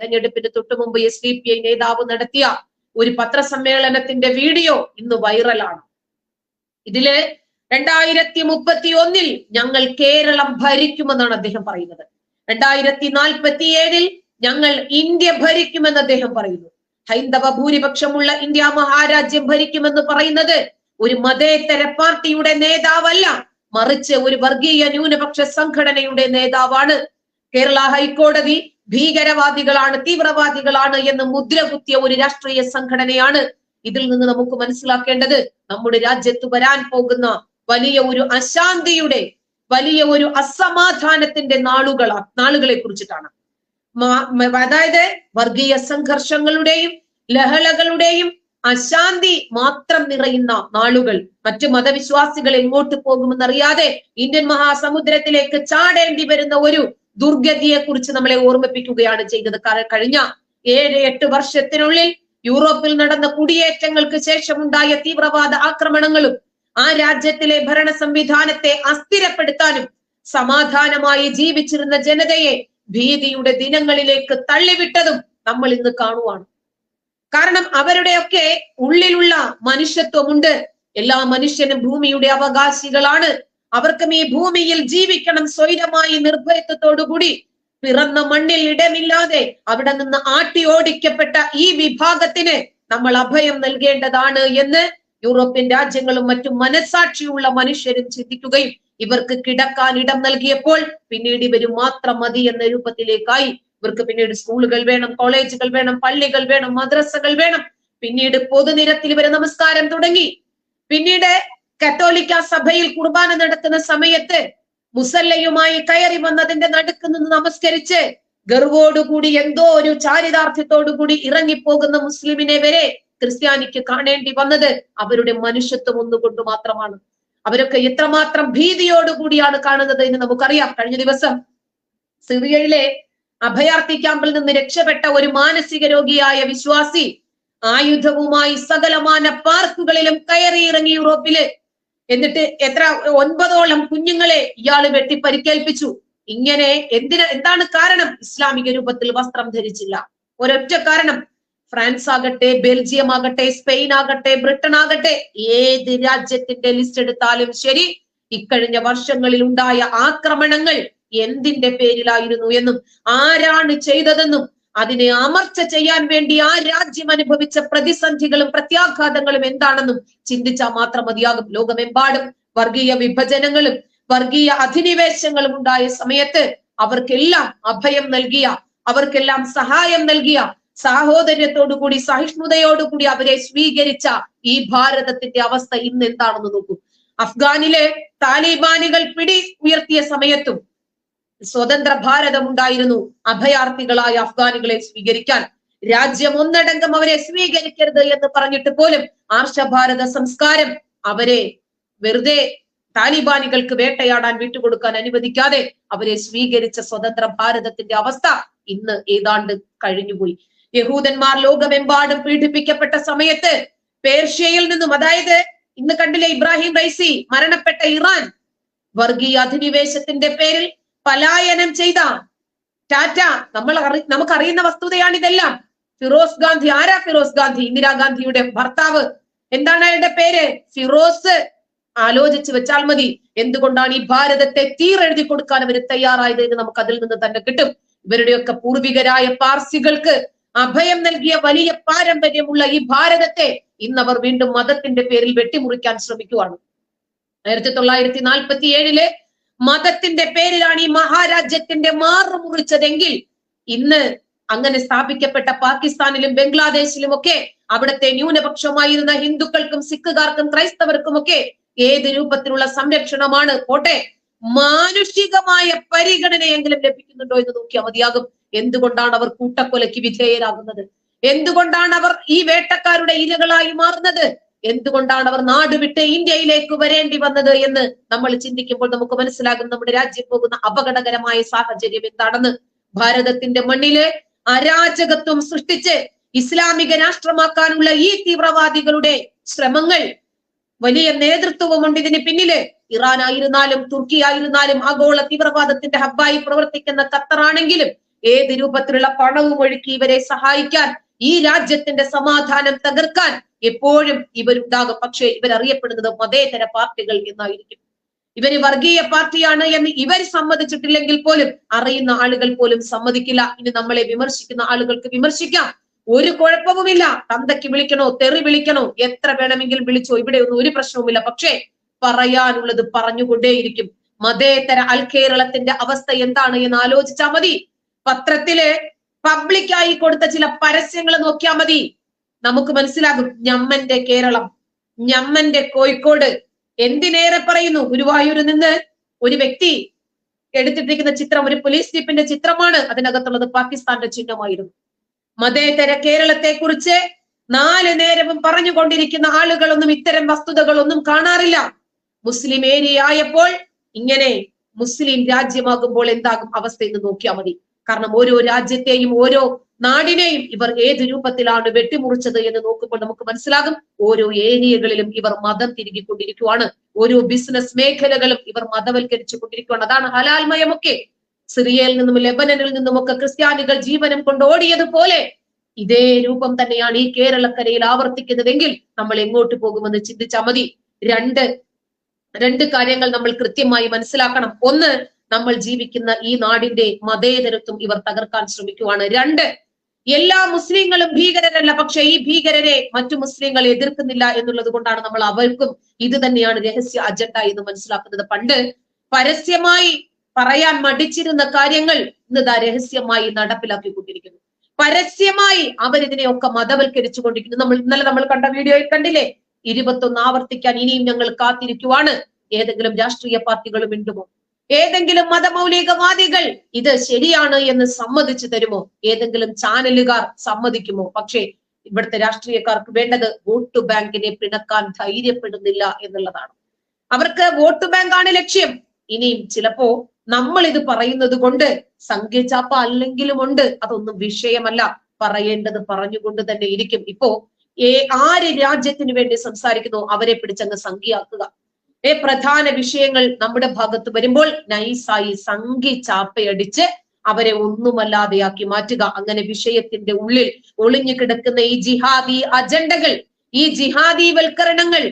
തെരഞ്ഞെടുപ്പിന് തൊട്ടു മുമ്പ് എസ് ഡി പി ഐ നേതാവ് നടത്തിയ ഒരു പത്രസമ്മേളനത്തിന്റെ വീഡിയോ ഇന്ന് വൈറലാണ്. ഇതിൽ രണ്ടായിരത്തി മുപ്പത്തി ഒന്നിൽ ഞങ്ങൾ കേരളം ഭരിക്കുമെന്നാണ് അദ്ദേഹം പറയുന്നത്. രണ്ടായിരത്തി നാൽപ്പത്തി ഏഴിൽ ഞങ്ങൾ ഇന്ത്യ ഭരിക്കുമെന്ന് അദ്ദേഹം പറയുന്നു. ഹൈന്ദവ ഭൂരിപക്ഷമുള്ള ഇന്ത്യ മഹാരാജ്യം ഭരിക്കുമെന്ന് പറയുന്നത് ഒരു മതേതര പാർട്ടിയുടെ നേതാവല്ല മറിച്ച് ഒരു വർഗീയ ന്യൂനപക്ഷ സംഘടനയുടെ നേതാവാണ് കേരള ഹൈക്കോടതി. ഭീകരവാദികളാണ് തീവ്രവാദികളാണ് എന്ന് മുദ്രകുത്തിയ ഒരു രാഷ്ട്രീയ സംഘടനയാണ് ഇതിൽ നിന്ന് നമുക്ക് മനസ്സിലാക്കേണ്ടത്. നമ്മുടെ രാജ്യത്ത് വരാൻ പോകുന്ന വലിയ ഒരു അശാന്തിയുടെ വലിയ ഒരു അസമാധാനത്തിന്റെ നാളുകളാ നാളുകളെ കുറിച്ചിട്ടാണ്. അതായത് വർഗീയ സംഘർഷങ്ങളുടെയും ലഹളകളുടെയും അശാന്തി മാത്രം നിറയുന്ന നാളുകൾ. മറ്റു മതവിശ്വാസികൾ എങ്ങോട്ട് പോകുമെന്നറിയാതെ ഇന്ത്യൻ മഹാസമുദ്രത്തിലേക്ക് ചാടേണ്ടി വരുന്ന ഒരു ദുർഗതിയെ കുറിച്ച് നമ്മളെ ഓർമ്മിപ്പിക്കുകയാണ് ചെയ്തത്. കഴിഞ്ഞ ഏഴ് എട്ട് വർഷത്തിനുള്ളിൽ യൂറോപ്പിൽ നടന്ന കുടിയേറ്റങ്ങൾക്ക് ശേഷമുണ്ടായ തീവ്രവാദ ആക്രമണങ്ങളും ആ രാജ്യത്തിലെ ഭരണ സംവിധാനത്തെ അസ്ഥിരപ്പെടുത്താനും സമാധാനമായി ജീവിച്ചിരുന്ന ജനതയെ ഭീതിയുടെ ദിനങ്ങളിലേക്ക് തള്ളിവിട്ടതും നമ്മൾ ഇന്ന് കാണുവാണ്. കാരണം അവരുടെയൊക്കെ ഉള്ളിലുള്ള മനുഷ്യത്വമുണ്ട്. എല്ലാ മനുഷ്യനും ഭൂമിയുടെ അവകാശികളാണ്. അവർക്കും ഈ ഭൂമിയിൽ ജീവിക്കണം സ്വൈരമായി നിർഭയത്വത്തോടുകൂടി. പിറന്ന മണ്ണിൽ ഇടമില്ലാതെ അവിടെ നിന്ന് ആട്ടി ഓടിക്കപ്പെട്ട ഈ വിഭാഗത്തിന് നമ്മൾ അഭയം നൽകേണ്ടതാണ് എന്ന് യൂറോപ്യൻ രാജ്യങ്ങളും മറ്റും മനസാക്ഷിയുള്ള മനുഷ്യരും ചിന്തിക്കുകയും ഇവർക്ക് കിടക്കാൻ ഇടം നൽകിയപ്പോൾ പിന്നീട് ഇവർ മാത്രം മതി എന്ന രൂപത്തിലേക്കായി. ഇവർക്ക് പിന്നീട് സ്കൂളുകൾ വേണം കോളേജുകൾ വേണം പള്ളികൾ വേണം മദ്രസകൾ വേണം. പിന്നീട് പൊതുനിരത്തിൽ ഇവരെ നമസ്കാരം തുടങ്ങി. പിന്നീട് കത്തോലിക്ക സഭയിൽ കുർബാന നടത്തുന്ന സമയത്ത് മുസല്ലയുമായി കയറി വന്നതിന്റെ നടുക്ക് നിന്ന് നമസ്കരിച്ച് ഗർവോടുകൂടി എന്തോ ഒരു ചാരിതാർത്ഥ്യത്തോടുകൂടി ഇറങ്ങിപ്പോകുന്ന മുസ്ലിമിനെ വരെ ക്രിസ്ത്യാനിക്ക് കാണേണ്ടി വന്നത് അവരുടെ മനുഷ്യത്വം ഒന്നുകൊണ്ട് മാത്രമാണ്. അവരൊക്കെ എത്രമാത്രം ഭീതിയോടുകൂടിയാണ് കാണുന്നത് എന്ന് നമുക്കറിയാം. കഴിഞ്ഞ ദിവസം സിറിയയിലെ അഭയാർത്ഥി ക്യാമ്പിൽ നിന്ന് രക്ഷപ്പെട്ട ഒരു മാനസിക രോഗിയായ വിശ്വാസി ആയുധവുമായി സകലമാന പാർക്കുകളിലും കയറി ഇറങ്ങി യൂറോപ്പിൽ എന്നിട്ട് എത്ര ഒൻപതോളം കുഞ്ഞുങ്ങളെ ഇയാൾ വെട്ടി പരിക്കേൽപ്പിച്ചു ഇങ്ങനെ എന്തിന് എന്താണ് കാരണം? ഇസ്ലാമിക രൂപത്തിൽ വസ്ത്രം ധരിച്ചില്ല. ഒരൊറ്റ കാരണം. ഫ്രാൻസ് ആകട്ടെ ബെൽജിയം ആകട്ടെ സ്പെയിൻ ആകട്ടെ ബ്രിട്ടൻ ആകട്ടെ ഏത് രാജ്യത്തിന്റെ ലിസ്റ്റ് എടുത്താലും ശരി ഇക്കഴിഞ്ഞ വർഷങ്ങളിൽ ഉണ്ടായ ആക്രമണങ്ങൾ എന്തിന്റെ പേരിലായിരുന്നു എന്നും ആരാണ് ചെയ്തതെന്നും അതിനെ അമർച്ച ചെയ്യാൻ വേണ്ടി ആ രാജ്യം അനുഭവിച്ച പ്രതിസന്ധികളും പ്രത്യാഘാതങ്ങളും എന്താണെന്നും ചിന്തിച്ചാൽ മാത്രം മതിയാകും. ലോകമെമ്പാടും വർഗീയ വിഭജനങ്ങളും വർഗീയ അധിനിവേശങ്ങളും ഉണ്ടായ സമയത്ത് അവർക്കെല്ലാം അഭയം നൽകിയ അവർക്കെല്ലാം സഹായം നൽകിയ സാഹോദര്യത്തോടുകൂടി സഹിഷ്ണുതയോടുകൂടി അവരെ സ്വീകരിച്ച ഈ ഭാരതത്തിന്റെ അവസ്ഥ ഇന്ന് എന്താണെന്ന് നോക്കൂ. അഫ്ഗാനിലെ താലിബാനികൾ പിടി ഉയർത്തിയ സമയത്തും സ്വതന്ത്ര ഭാരതം ഉണ്ടായിരുന്നു അഭയാർത്ഥികളായ അഫ്ഗാനികളെ സ്വീകരിക്കാൻ. രാജ്യം ഒന്നടങ്കം അവരെ സ്വീകരിക്കരുത് എന്ന് പറഞ്ഞിട്ട് പോലും ആർഷഭാരത സംസ്കാരം അവരെ വെറുതെ താലിബാനികൾക്ക് വേട്ടയാടാൻ വിട്ടുകൊടുക്കാൻ അനുവദിക്കാതെ അവരെ സ്വീകരിച്ച സ്വതന്ത്ര ഭാരതത്തിന്റെ അവസ്ഥ ഇന്ന് ഏതാണ്ട് കഴിഞ്ഞുപോയി. യഹൂദന്മാർ ലോകമെമ്പാടും പീഡിപ്പിക്കപ്പെട്ട സമയത്ത് പേർഷ്യയിൽ നിന്നും അതായത് ഇന്ന് കണ്ടില്ലേ ഇബ്രാഹിം റൈസി മരണപ്പെട്ട ഇറാൻ വർഗീയ അധിനിവേശത്തിന്റെ പേരിൽ പലായനം ചെയ്ത ടാറ്റ. നമ്മൾ അറി നമുക്കറിയുന്ന വസ്തുതയാണ് ഇതെല്ലാം. ഫിറോസ് ഗാന്ധി ആരാ ഫിറോസ് ഗാന്ധി? ഇന്ദിരാഗാന്ധിയുടെ ഭർത്താവ്. എന്താണ് അയാളുടെ പേര്? ഫിറോസ്. ആലോചിച്ച് വെച്ചാൽ മതി. എന്തുകൊണ്ടാണ് ഈ ഭാരതത്തെ തീരെഴുതി കൊടുക്കാൻ അവർ തയ്യാറായത് എന്ന് നമുക്ക് അതിൽ നിന്ന് തന്നെ കിട്ടും. ഇവരുടെയൊക്കെ പൂർവികരായ പാർസികൾക്ക് അഭയം നൽകിയ വലിയ പാരമ്പര്യമുള്ള ഈ ഭാരതത്തെ ഇന്ന് അവർ വീണ്ടും മതത്തിന്റെ പേരിൽ വെട്ടിമുറിക്കാൻ ശ്രമിക്കുവാണ്. ആയിരത്തി തൊള്ളായിരത്തി നാൽപ്പത്തി ഏഴിലെ മതത്തിന്റെ പേരിലാണ് ഈ മഹാരാജ്യത്തിന്റെ മാറു മുറിച്ചതെങ്കിൽ ഇന്ന് അങ്ങനെ സ്ഥാപിക്കപ്പെട്ട പാകിസ്ഥാനിലും ബംഗ്ലാദേശിലും ഒക്കെ അവിടുത്തെ ന്യൂനപക്ഷമായിരുന്ന ഹിന്ദുക്കൾക്കും സിഖുകാർക്കും ക്രൈസ്തവർക്കും ഒക്കെ ഏത് രൂപത്തിലുള്ള സംരക്ഷണമാണ്? കോട്ടെ മാനുഷികമായ പരിഗണനയെങ്കിലും ലഭിക്കുന്നുണ്ടോ എന്ന് നോക്കിയാൽ മതിയാകും. എന്തുകൊണ്ടാണ് അവർ കൂട്ടക്കൊലയ്ക്ക് വിധേയരാകുന്നത്? എന്തുകൊണ്ടാണ് അവർ ഈ വേട്ടക്കാരുടെ ഇരകളായി മാറുന്നത്? എന്തുകൊണ്ടാണ് അവർ നാട് വിട്ട് ഇന്ത്യയിലേക്ക് വരേണ്ടി വന്നത് എന്ന് നമ്മൾ ചിന്തിക്കുമ്പോൾ നമുക്ക് മനസ്സിലാകും നമ്മുടെ രാജ്യം പോകുന്ന അപകടകരമായ സാഹചര്യം എന്താണെന്ന്. ഭാരതത്തിന്റെ മണ്ണിൽ അരാജകത്വം സൃഷ്ടിച്ച് ഇസ്ലാമിക രാഷ്ട്രമാക്കാനുള്ള ഈ തീവ്രവാദികളുടെ ശ്രമങ്ങൾ വലിയ നേതൃത്വമുണ്ട് ഇതിന് പിന്നിൽ ഇറാൻ ആയിരുന്നാലും തുർക്കി ആയിരുന്നാലും ആഗോള തീവ്രവാദത്തിന്റെ ഹബ്ബായി പ്രവർത്തിക്കുന്ന ഖത്തറാണെങ്കിലും ഏത് രൂപത്തിലുള്ള പണവും ഒഴുക്കി ഇവരെ സഹായിക്കാൻ ഈ രാജ്യത്തിന്റെ സമാധാനം തകർക്കാൻ എപ്പോഴും ഇവരുണ്ടാകും. പക്ഷേ ഇവരറിയപ്പെടുന്നത് മതേതര പാർട്ടികൾ എന്നായിരിക്കും. ഇവർ വർഗീയ പാർട്ടിയാണ് എന്ന് ഇവർ സമ്മതിച്ചിട്ടില്ലെങ്കിൽ പോലും അറിയുന്ന ആളുകൾ പോലും സമ്മതിക്കില്ല. ഇനി നമ്മളെ വിമർശിക്കുന്ന ആളുകൾക്ക് വിമർശിക്കാം. ഒരു കുഴപ്പവുമില്ല. തന്തയ്ക്ക് വിളിക്കണോ തെറി വിളിക്കണോ എത്ര വേണമെങ്കിലും വിളിച്ചോ ഇവിടെ ഒന്നും ഒരു പ്രശ്നവുമില്ല. പക്ഷേ പറയാനുള്ളത് പറഞ്ഞുകൊണ്ടേയിരിക്കും. മതേതര അൽ കേരളത്തിന്റെ അവസ്ഥ എന്താണ് എന്ന് ആലോചിച്ചാൽ മതി. പത്രത്തിൽ പബ്ലിക്കായി കൊടുത്ത ചില പരസ്യങ്ങൾ നോക്കിയാൽ മതി. നമുക്ക് മനസ്സിലാകും ഞമ്മന്റെ കേരളം ഞമ്മന്റെ കോഴിക്കോട് എന്തിനേറെ പറയുന്നു? ഗുരുവായൂരിൽ നിന്ന് ഒരു വ്യക്തി എടുത്തിട്ടിരിക്കുന്ന ചിത്രം ഒരു പോലീസ് ജീപ്പിന്റെ ചിത്രമാണ് അതിനകത്തുള്ളത്. പാകിസ്ഥാന്റെ ചിഹ്നമായിരുന്നു. മതേതര കേരളത്തെ കുറിച്ച് നാല് നേരവും പറഞ്ഞുകൊണ്ടിരിക്കുന്ന ആളുകളൊന്നും ഇത്തരം വസ്തുതകളൊന്നും കാണാറില്ല. മുസ്ലിം ഏരിയ ആയപ്പോൾ ഇങ്ങനെ മുസ്ലിം രാജ്യമാകുമ്പോൾ എന്താകും അവസ്ഥ എന്ന് നോക്കിയാൽ മതി. കാരണം ഓരോ രാജ്യത്തെയും ഓരോ നാടിനെയും ഇവർ ഏത് രൂപത്തിലാണ് വെട്ടിമുറിച്ചത് എന്ന് നോക്കുമ്പോൾ നമുക്ക് മനസ്സിലാകും. ഓരോ ഏരിയകളിലും ഇവർ മതം തിരികിക്കൊണ്ടിരിക്കുവാണ്. ഓരോ ബിസിനസ് മേഖലകളും ഇവർ മതവൽക്കരിച്ചു കൊണ്ടിരിക്കുകയാണ് അതാണ് ഹലാൽമയമൊക്കെ. സിറിയയിൽ നിന്നും ലെബനനിൽ നിന്നുമൊക്കെ ക്രിസ്ത്യാനികൾ ജീവനം കൊണ്ട് ഓടിയതുപോലെ ഇതേ രൂപം തന്നെയാണ് ഈ കേരളക്കരയിൽ ആവർത്തിക്കുന്നതെങ്കിൽ നമ്മൾ എങ്ങോട്ട് പോകുമെന്ന് ചിന്തിച്ചാൽ മതി. രണ്ട് രണ്ട് കാര്യങ്ങൾ നമ്മൾ കൃത്യമായി മനസ്സിലാക്കണം. ഒന്ന് നമ്മൾ ജീവിക്കുന്ന ഈ നാടിന്റെ മതേതരത്വം ഇവർ തകർക്കാൻ ശ്രമിക്കുവാണ്. രണ്ട് എല്ലാ മുസ്ലിങ്ങളും ഭീകരരല്ല. പക്ഷെ ഈ ഭീകരരെ മറ്റു മുസ്ലിങ്ങൾ എതിർക്കുന്നില്ല എന്നുള്ളത് കൊണ്ടാണ് നമ്മൾ അവർക്കും ഇത് തന്നെയാണ് രഹസ്യ അജണ്ട എന്ന് മനസ്സിലാക്കുന്നത്. പണ്ട് പരസ്യമായി പറയാൻ മടിച്ചിരുന്ന കാര്യങ്ങൾ ഇന്ന് രഹസ്യമായി നടപ്പിലാക്കിക്കൊണ്ടിരിക്കുന്നു. പരസ്യമായി അവരിതിനെയൊക്കെ മതവൽക്കരിച്ചു കൊണ്ടിരിക്കുന്നു നമ്മൾ ഇന്നലെ നമ്മൾ കണ്ട വീഡിയോയിൽ കണ്ടില്ലേ? ഇരുപത്തൊന്ന് ആവർത്തിക്കാൻ ഇനിയും ഞങ്ങൾ കാത്തിരിക്കുവാണ്. ഏതെങ്കിലും രാഷ്ട്രീയ പാർട്ടികളും ഉണ്ടുമോ ഏതെങ്കിലും മതമൗലികവാദികൾ ഇത് ശരിയാണ് എന്ന് സമ്മതിച്ചു തരുമോ? ഏതെങ്കിലും ചാനലുകാർ സമ്മതിക്കുമോ? പക്ഷേ ഇവിടുത്തെ രാഷ്ട്രീയക്കാർക്ക് വേണ്ടത് വോട്ട് ബാങ്കിനെ പിണക്കാൻ ധൈര്യപ്പെടുന്നില്ല എന്നുള്ളതാണ്. അവർക്ക് വോട്ട് ബാങ്കാണ് ലക്ഷ്യം. ഇനിയും ചിലപ്പോ നമ്മൾ ഇത് പറയുന്നത് കൊണ്ട് സംഖ്യചാപ്പ അല്ലെങ്കിലും ഉണ്ട്. അതൊന്നും വിഷയമല്ല. പറയേണ്ടത് പറഞ്ഞുകൊണ്ട് തന്നെ ഇരിക്കും. ഇപ്പോ ഏ ആര് രാജ്യത്തിന് വേണ്ടി സംസാരിക്കുന്നു? അവരെ പിടിച്ചങ്ങ് സംഖ്യയാക്കുക. ഏ പ്രധാന വിഷയങ്ങൾ നമ്മുടെ ഭാഗത്ത് വരുമ്പോൾ നൈസായി സംഖ്യ ചാപ്പയടിച്ച് അവരെ ഒന്നുമല്ലാതെയാക്കി മാറ്റുക. അങ്ങനെ വിഷയത്തിന്റെ ഉള്ളിൽ ഒളിഞ്ഞു കിടക്കുന്ന ഈ ജിഹാദി അജണ്ടകൾ ഈ ജിഹാദീവൽക്കരണങ്ങൾ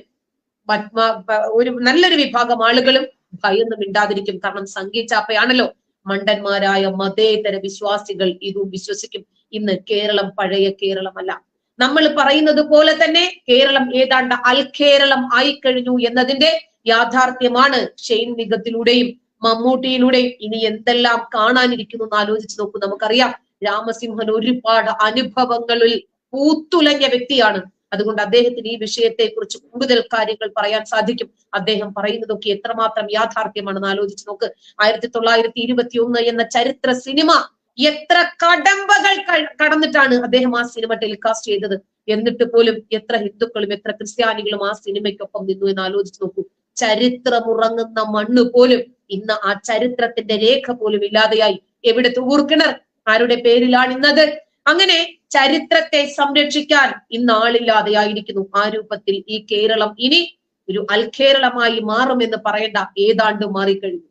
ഒരു നല്ലൊരു വിഭാഗം ആളുകളും ഭയന്ന് മിണ്ടാതിരിക്കും കാരണം സംഖ്യ ചാപ്പയാണല്ലോ. മണ്ടന്മാരായ മതേതര വിശ്വാസികൾ ഇതും വിശ്വസിക്കും. ഇന്ന് കേരളം പഴയ കേരളമല്ല. നമ്മൾ പറയുന്നത് പോലെ തന്നെ കേരളം ഏതാണ്ട് അൽ കേരളം ആയിക്കഴിഞ്ഞു എന്നതിന്റെ യാഥാർത്ഥ്യമാണ് ഷെയ്ൻ നിഗത്തിലൂടെയും മമ്മൂട്ടിയിലൂടെയും. ഇനി എന്തെല്ലാം കാണാനിരിക്കുന്നു എന്ന് ആലോചിച്ച് നോക്കൂ. നമുക്കറിയാം രാമസിംഹൻ ഒരുപാട് അനുഭവങ്ങളിൽ പൂത്തുലഞ്ഞ വ്യക്തിയാണ്. അതുകൊണ്ട് അദ്ദേഹത്തിന് ഈ വിഷയത്തെ കുറിച്ച് കൂടുതൽ കാര്യങ്ങൾ പറയാൻ സാധിക്കും. അദ്ദേഹം പറയുന്നതൊക്കെ എത്രമാത്രം യാഥാർത്ഥ്യമാണെന്ന് ആലോചിച്ച് നോക്ക്. ആയിരത്തി തൊള്ളായിരത്തി ഇരുപത്തി ഒന്ന് എന്ന ചരിത്ര സിനിമ എത്ര കടമ്പകൾ കടന്നിട്ടാണ് അദ്ദേഹം ആ സിനിമ ടെലികാസ്റ്റ് ചെയ്തത്. എന്നിട്ട് പോലും എത്ര ഹിന്ദുക്കളും എത്ര ക്രിസ്ത്യാനികളും ആ സിനിമയ്ക്കൊപ്പം നിന്നു എന്ന് ആലോചിച്ച് നോക്കൂ. ചരിത്രമുറങ്ങുന്ന മണ്ണ് പോലും ഇന്ന് ആ ചരിത്രത്തിന്റെ രേഖ പോലും ഇല്ലാതെയായി. എവിടെ തൂർക്കിണർ ആരുടെ പേരിലാണ് ഇന്നത്? അങ്ങനെ ചരിത്രത്തെ സംരക്ഷിക്കാൻ ഇന്ന് ആളില്ലാതെയായിരിക്കുന്നു. ആ രൂപത്തിൽ ഈ കേരളം ഇനി ഒരു അൽക്കേരളമായി മാറുമെന്ന് പറയേണ്ട ഏതാണ്ട് മാറിക്കഴിഞ്ഞു.